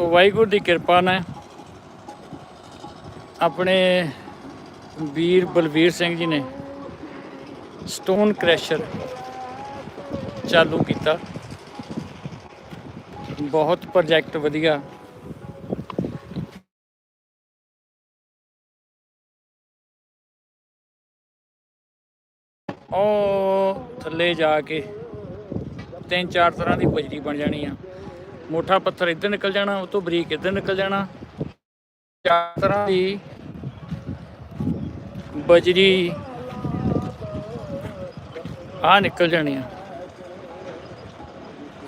ਵਾਹਿਗੁਰੂ ਦੀ ਕਿਰਪਾ ਨਾਲ ਆਪਣੇ ਵੀਰ ਬਲਵੀਰ ਸਿੰਘ ਜੀ ਨੇ ਸਟੋਨ ਕ੍ਰੈਸ਼ਰ ਚਾਲੂ ਕੀਤਾ। ਬਹੁਤ ਪ੍ਰੋਜੈਕਟ ਵਧੀਆ। ਉਹ ਥੱਲੇ ਜਾ ਕੇ ਤਿੰਨ ਚਾਰ ਤਰ੍ਹਾਂ ਦੀ ਬਜਰੀ ਬਣ ਜਾਣੀ ਆ। ਮੋਟਾ ਪੱਥਰ ਇੱਧਰ ਨਿਕਲ ਜਾਣਾ, ਉਹ ਤੋਂ ਬਰੀਕ ਇੱਧਰ ਨਿਕਲ ਜਾਣਾ। ਚਾਰ ਤਰ੍ਹਾਂ ਦੀ ਬਜਰੀ ਆ ਨਿਕਲ ਜਾਣੀ ਆ।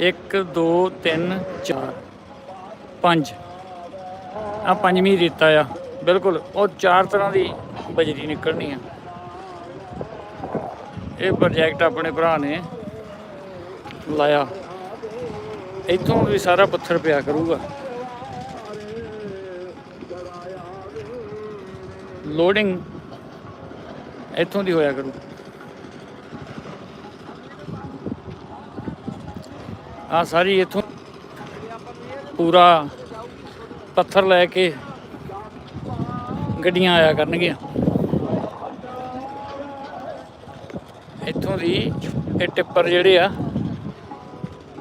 1 2 3 4 5 ਆ ਪੰਜਵੀਂ ਰੇਤਾ ਆ। ਬਿਲਕੁਲ, ਉਹ ਚਾਰ ਤਰ੍ਹਾਂ ਦੀ ਬਜਰੀ ਨਿਕਲਣੀ ਆ। ਇਹ ਪ੍ਰੋਜੈਕਟ ਆਪਣੇ ਭਰਾ ਨੇ ਲਾਇਆ। ਇੱਥੋਂ ਵੀ ਸਾਰਾ ਪੱਥਰ ਪਿਆ ਕਰੂਗਾ। ਲੋਡਿੰਗ ਇੱਥੋਂ ਦੀ ਹੋਇਆ ਕਰੂ। ਆ ਸਾਰੀ ਇੱਥੋਂ ਪੂਰਾ ਪੱਥਰ ਲੈ ਕੇ ਗੱਡੀਆਂ ਆਇਆ ਕਰਨਗੀਆਂ। ਇੱਥੋਂ ਦੀ ਇਹ ਟਿੱਪਰ ਜਿਹੜੇ ਆ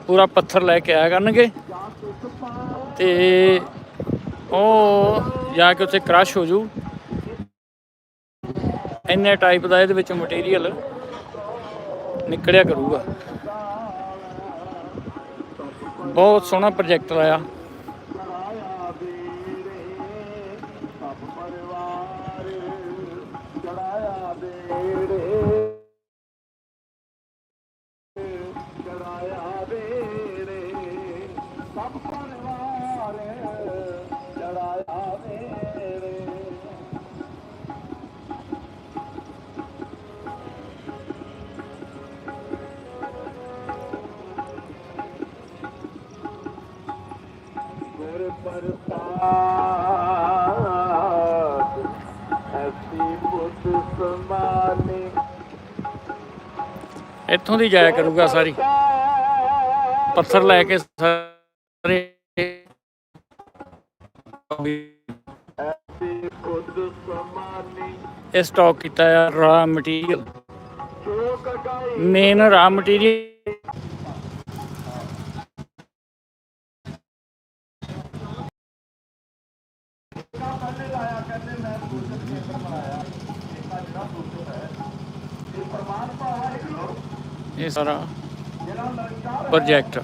ਪੂਰਾ ਪੱਥਰ ਲੈ ਕੇ ਆਇਆ ਕਰਨਗੇ। ਤੇ ਉਹ ਜਾ ਕੇ ਉੱਥੇ ਕ੍ਰਸ਼ ਹੋ ਜੂ। ਇੰਨੇ ਟਾਈਪ ਦਾ ਇਹਦੇ ਵਿੱਚ ਮਟੀਰੀਅਲ ਨਿਕਲਿਆ ਕਰੂਗਾ। ਬਹੁਤ ਸੋਹਣਾ ਪ੍ਰੋਜੈਕਟ ਆਇਆ। ਗੁਰ ਪ੍ਰਸਾਦ ਐਸੀ ਬੁੱਧ ਸਮਾਨੇ ਇੱਥੋਂ ਦੀ ਜਾਇਆ ਕਰੂਗਾ ਸਾਰੀ। ਪੱਥਰ ਲੈ ਕੇ ਸਾਰੇ ਇਹ ਸਟਾਕ ਕੀਤਾ ਹੈ ਰਾ ਮਟੀਰੀਅਲ ਜੋ ਕਗਾਈ ਮੇਨ ਰਾ ਮਟੀਰੀਅਲ ਇਹ ਸਾਰਾ ਪ੍ਰੋਜੈਕਟ